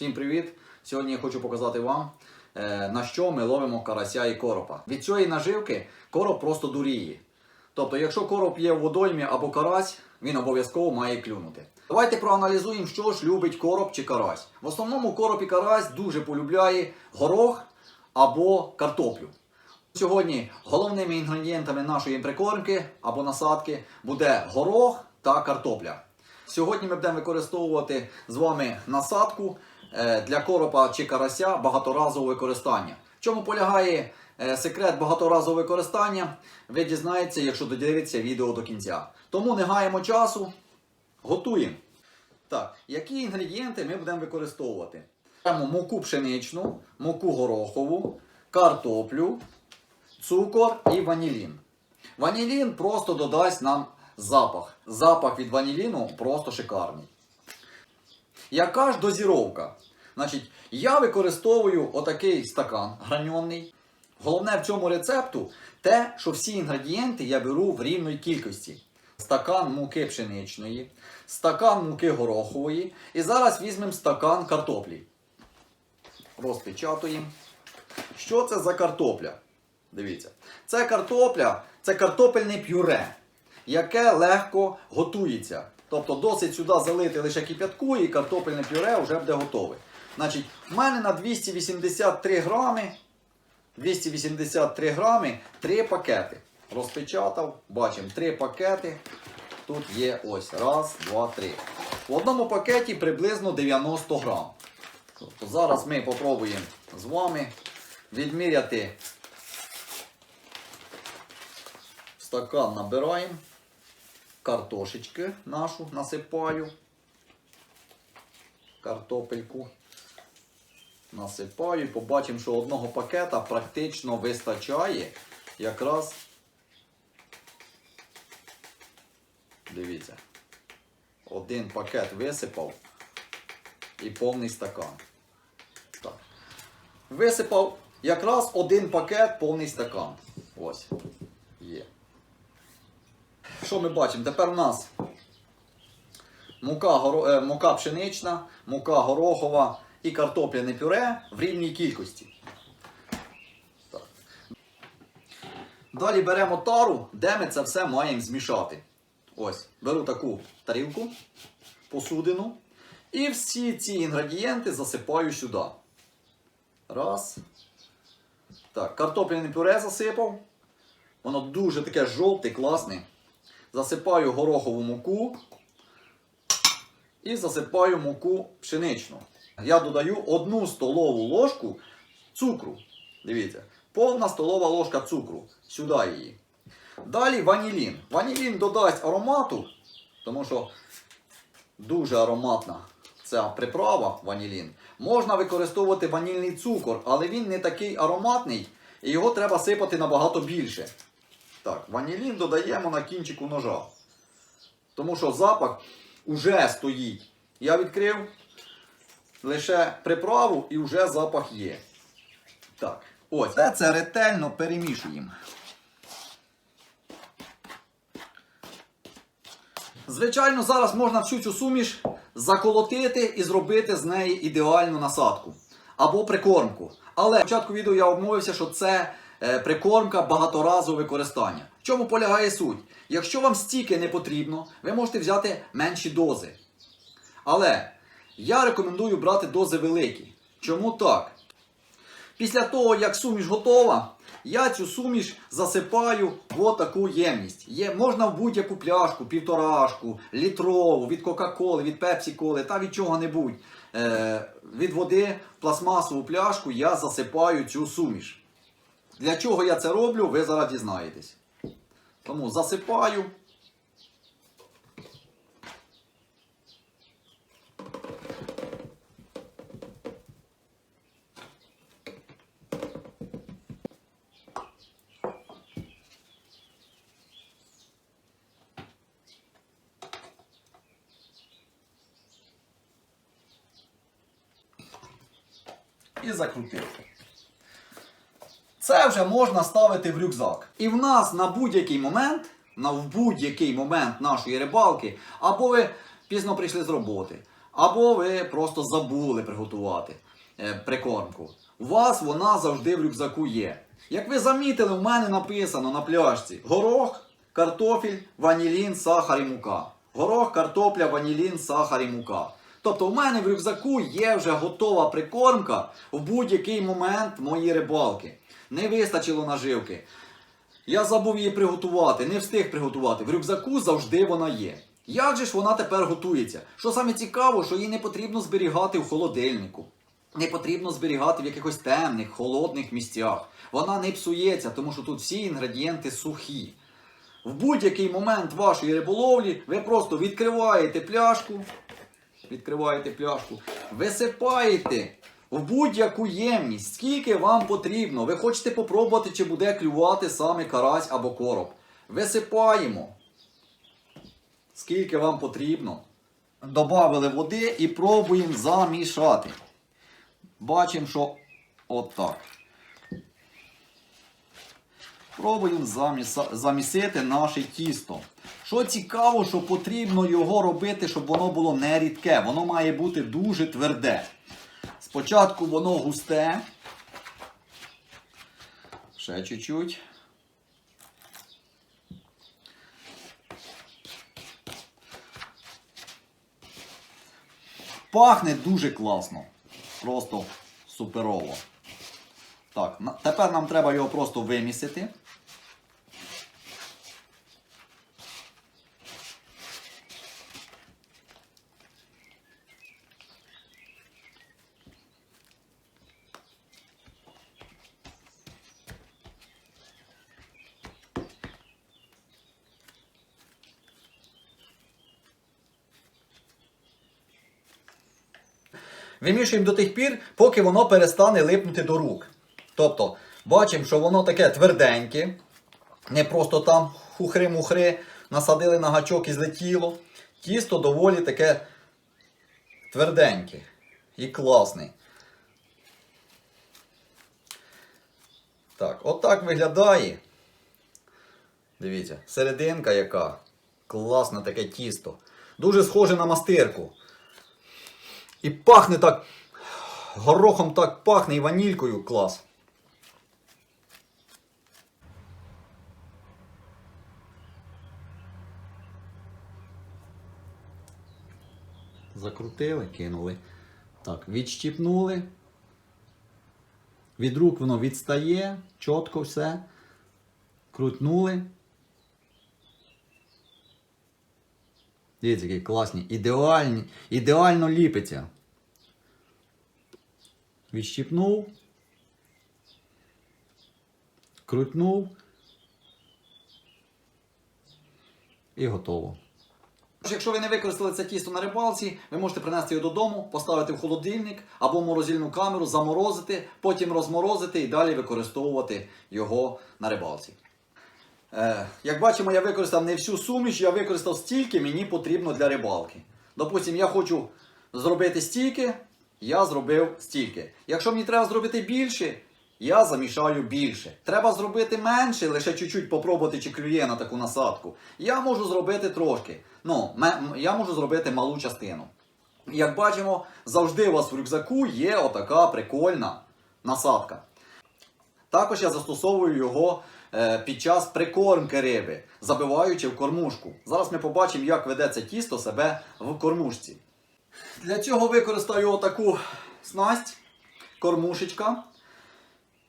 Всім привіт! Сьогодні я хочу показати вам, е, на що ми ловимо карася і коропа. Від цієї наживки короб просто дуріє. Тобто, якщо короб є в водоймі або карась, він обов'язково має клюнути. Давайте проаналізуємо, що ж любить короб чи карась. В основному короб і карась дуже полюбляє горох або картоплю. Сьогодні головними інгредієнтами нашої прикормки або насадки буде горох та картопля. Сьогодні ми будемо використовувати з вами насадку для коропа чи карася багаторазового використання. В чому полягає е, секрет багаторазового використання, ви дізнаєтеся, якщо додивитеся відео до кінця. Тому не гаємо часу, готуємо. Так, які інгредієнти ми будемо використовувати? Беремо муку пшеничну, муку горохову, картоплю, цукор і ванілін. Ванілін просто додасть нам запах. Запах від ваніліну просто шикарний. Яка ж дозіровка? Значить, я використовую отакий стакан граньонний. Головне в цьому рецепту те, що всі інгредієнти я беру в рівної кількості. Стакан муки пшеничної, стакан муки горохової. І зараз візьмемо стакан картоплі. Розпечатуємо. Що це за картопля? Дивіться. Це картопля, це картопельне пюре, яке легко готується. Тобто досить сюди залити лише кип'ятку і картопельне пюре вже буде готове. Значить, в мене на 283 грами, 283 грами 3 пакети. Розпечатав, бачимо 3 пакети. Тут є ось раз, два, три. В одному пакеті приблизно 90 грам. Тобто зараз ми попробуємо з вами відміряти стакан набираємо, картошечки нашу насипаю, картопельку насипаю і побачимо, що одного пакета практично вистачає якраз, дивіться, один пакет висипав і повний стакан. Так. Висипав якраз один пакет повний стакан. Ось. Що ми бачимо? Тепер у нас мука, горо... е, мука пшенична, мука горохова і картопляне пюре в рівній кількості. Так. Далі беремо тару, де ми це все маємо змішати. Ось, беру таку тарілку, посудину. І всі ці інгредієнти засипаю сюди. Раз. Так, картопляне пюре засипав. Воно дуже таке жовте, класне. Засипаю горохову муку і засипаю муку пшеничну. Я додаю одну столову ложку цукру. Дивіться, повна столова ложка цукру. Сюди її. Далі ванілін. Ванілін додасть аромату, тому що дуже ароматна ця приправа ванілін. Можна використовувати ванільний цукор, але він не такий ароматний і його треба сипати набагато більше. Так, ванілін додаємо на кінчику ножа. Тому що запах уже стоїть. Я відкрив лише приправу і вже запах є. Так, ось. Все це ретельно перемішуємо. Звичайно, зараз можна всю цю суміш заколотити і зробити з неї ідеальну насадку або прикормку. Але в початку відео я обмовився, що це прикормка багаторазового використання. В чому полягає суть? Якщо вам стільки не потрібно, ви можете взяти менші дози. Але я рекомендую брати дози великі. Чому так? Після того, як суміш готова, я цю суміш засипаю в отаку ємність. Є, можна в будь-яку пляшку, півторашку, літрову, від Кока-Коли, від Пепсі-Коли та від чого-небудь. Е, від води пластмасову пляшку я засипаю цю суміш. Для чого я це роблю, ви зараз дізнаєтесь. Тому засипаю. І закрутив. Це вже можна ставити в рюкзак. І в нас на будь-який момент, на в будь-який момент нашої рибалки, або ви пізно прийшли з роботи, або ви просто забули приготувати е, прикормку. У вас вона завжди в рюкзаку є. Як ви замітили, у мене написано на пляшці горох, картофель, ванілін, сахар і мука. Горох, картопля, ванілін, сахар і мука. Тобто у мене в рюкзаку є вже готова прикормка в будь-який момент моєї рибалки. Не вистачило наживки. Я забув її приготувати, не встиг приготувати. В рюкзаку завжди вона є. Як же ж вона тепер готується? Що саме цікаво, що її не потрібно зберігати в холодильнику. Не потрібно зберігати в якихось темних, холодних місцях. Вона не псується, тому що тут всі інгредієнти сухі. В будь-який момент вашої риболовлі ви просто відкриваєте пляшку, відкриваєте пляшку, висипаєте в будь-яку ємність, скільки вам потрібно. Ви хочете попробувати, чи буде клювати саме карась або короб. Висипаємо. Скільки вам потрібно. Добавили води і пробуємо замішати. Бачимо, що отак. Пробуємо замісити наше тісто. Що цікаво, що потрібно його робити, щоб воно було не рідке. Воно має бути дуже тверде. Спочатку воно густе. Ще чуть-чуть. Пахне дуже класно. Просто суперово. Так, тепер нам треба його просто вимісити. Вимішуємо до тих пір, поки воно перестане липнути до рук. Тобто, бачимо, що воно таке тверденьке, не просто там хухри-мухри, насадили на гачок і злетіло. Тісто доволі таке тверденьке і класне. Так, отак виглядає. Дивіться, серединка яка. Класне таке тісто. Дуже схоже на мастирку. І пахне так. Горохом так пахне і ванількою клас. Закрутили, кинули. Так, відщіпнули. Від рук воно відстає, чітко все. Крутнули. Дивіться, які класні, ідеальні, ідеально ліпиться. Відщипнув. Крутнув. І готово. Якщо ви не використали це тісто на рибалці, ви можете принести його додому, поставити в холодильник або в морозильну камеру, заморозити, потім розморозити і далі використовувати його на рибалці. Е, як бачимо, я використав не всю суміш, я використав стільки мені потрібно для рибалки. Допустим, я хочу зробити стільки, я зробив стільки. Якщо мені треба зробити більше, я замішаю більше. Треба зробити менше, лише чуть-чуть попробувати, чи клює на таку насадку. Я можу зробити трошки. Ну, я можу зробити малу частину. Як бачимо, завжди у вас в рюкзаку є отака прикольна насадка. Також я застосовую його під час прикормки риби, забиваючи в кормушку. Зараз ми побачимо, як веде це тісто себе в кормушці. Для цього використаю отаку снасть, кормушечка,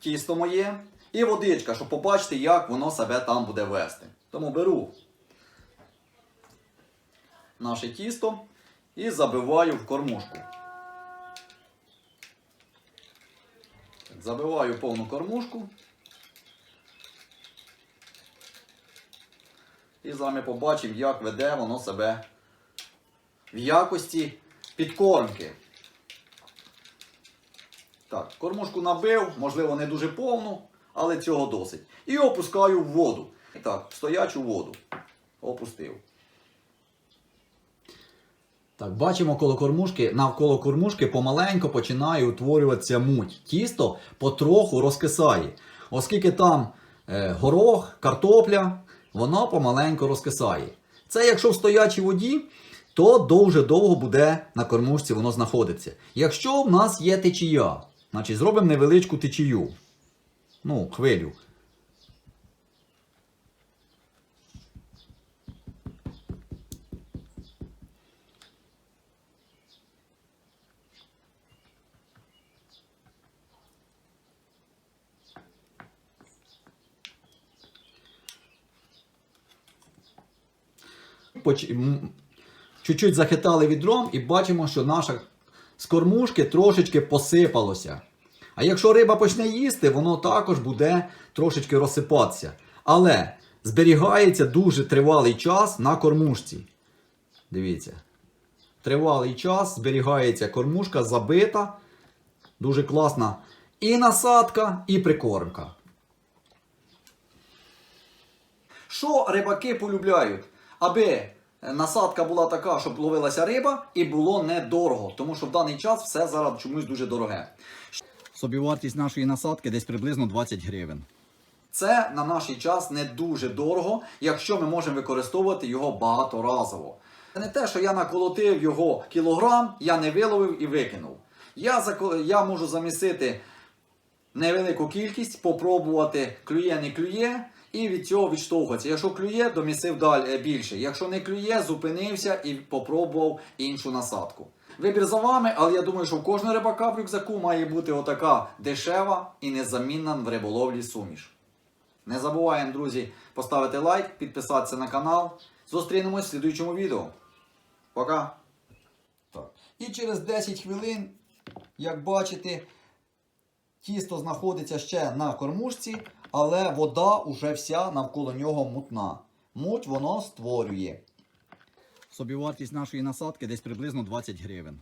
тісто моє і водичка, щоб побачити, як воно себе там буде вести. Тому беру наше тісто і забиваю в кормушку. Забиваю повну кормушку. І з вами побачимо, як веде воно себе в якості підкормки. Так, кормушку набив, можливо, не дуже повну, але цього досить. І опускаю в воду. Так, стоячу воду. Опустив. Так, бачимо коло кормушки, навколо кормушки помаленько починає утворюватися муть. Тісто потроху розкисає. Оскільки там е, горох, картопля, воно помаленько розкисає. Це якщо в стоячій воді, то дуже довго буде на кормушці воно знаходиться. Якщо в нас є течія, значить зробимо невеличку течію. Ну, хвилю. Чуть-чуть захитали відром і бачимо, що наша з кормушки трошечки посипалося. А якщо риба почне їсти, воно також буде трошечки розсипатися. Але зберігається дуже тривалий час на кормушці. Дивіться. Тривалий час зберігається кормушка забита. Дуже класна і насадка, і прикормка. Що рибаки полюбляють? Аби насадка була така, щоб ловилася риба, і було недорого, тому що в даний час все зараз чомусь дуже дороге. Собівартість нашої насадки десь приблизно 20 гривень. Це на наш час не дуже дорого, якщо ми можемо використовувати його багаторазово. Це не те, що я наколотив його кілограм, я не виловив і викинув. Я, зако- я можу замісити невелику кількість, попробувати клює, не клює, і від цього відштовхуватися. Якщо клює, домісив далі більше. Якщо не клює, зупинився і попробував іншу насадку. Вибір за вами, але я думаю, що у кожного рибака в рюкзаку має бути отака дешева і незамінна в риболовлі суміш. Не забуваємо, друзі, поставити лайк, підписатися на канал. Зустрінемось в слідуючому відео. Пока! І через 10 хвилин, як бачите, Тісто знаходиться ще на кормушці, але вода уже вся навколо нього мутна. Муть воно створює. Собівартість нашої насадки десь приблизно 20 гривень.